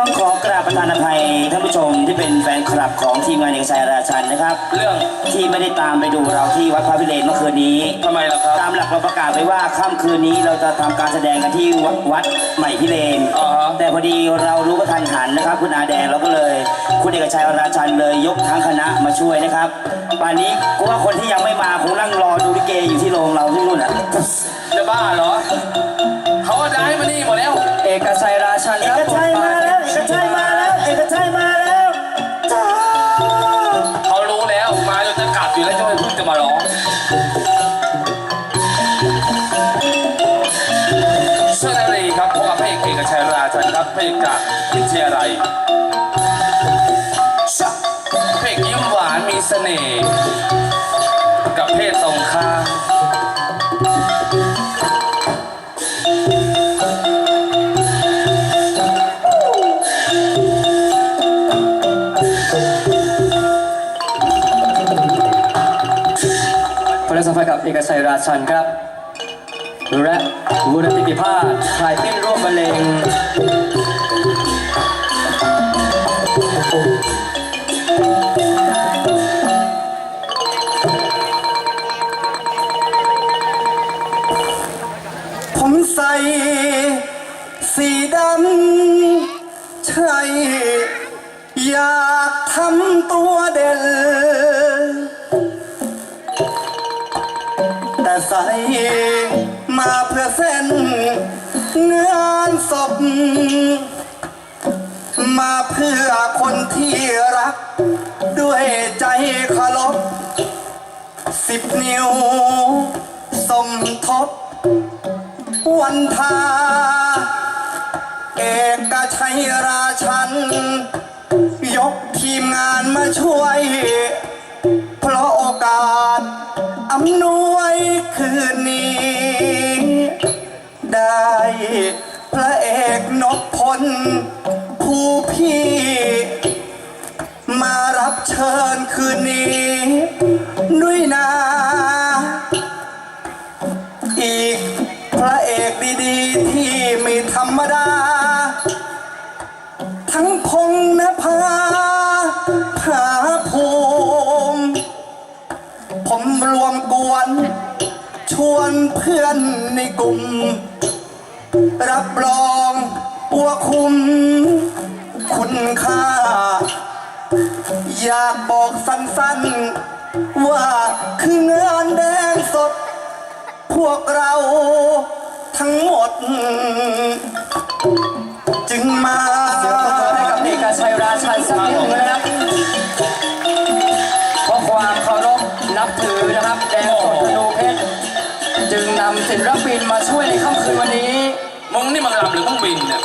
ต้องขอกราบประธานอภัยท่านผู้ชมที่เป็นแฟนคลับของทีมงานเอกชัยราชันนะครับ เรื่องที่ไม่ได้ตามไปดูเราที่วัดพระพิเรนเมื่อคืนนี้ ทำไมล่ะครับ ตามหลักเราประกาศไปว่าค่ำคืนนี้เราจะทำการแสดงกันที่วัดวัดใหม่พิเรนอ่าฮะ แต่พอดีเรารู้กระทันหันนะครับ คุณอาแดงเราก็เลย คุณเอกชัยราชันเลยยกทั้งคณะมาช่วยนะครับป่านนี้กูว่าคนที่ยังไม่มาคงนั่งรอดูลิเกอยู่ที่โรงเราที่นู่นอะ จะบ้าเหรอ เขาได้มานี่หมดแล้ว เอกชัย ร้องเชิญนารีครับพบกับพระเอกเอกชัยราชันครับพระเอกจากวิทยาลัยเพลงยิ้มหวานมีเสน่ห์กับเพศตรงข้าม ประสบภัยกับเอกชัยราชันครับ และมูลนิธิพิพาถ่ายติ้นร่วมบรรเลงผมใส่สีดำใช่อยากทำตัวเด่น แต่ใส่มาเพื่อเส้นงานศพ มาเพื่อคนที่รัก ด้วยใจเคารพสิบนิ้ว สมทบ วันทา เอกชัยราชัน ยกทีมงานมาช่วย เพราะโอกาสำนวยคืนนี้ ได้พระเอกนพพล ชวนเพื่อนในกลุ่ม รับรองปัวคุม คุณค่า อยากบอกสั้นๆ ว่าคืองานแดงสด พวกเราทั้งหมด ศิลปินมาช่วยในค่ำคืนวันนี้ มึงนี่มันลำหรือมึงบินเนี่ย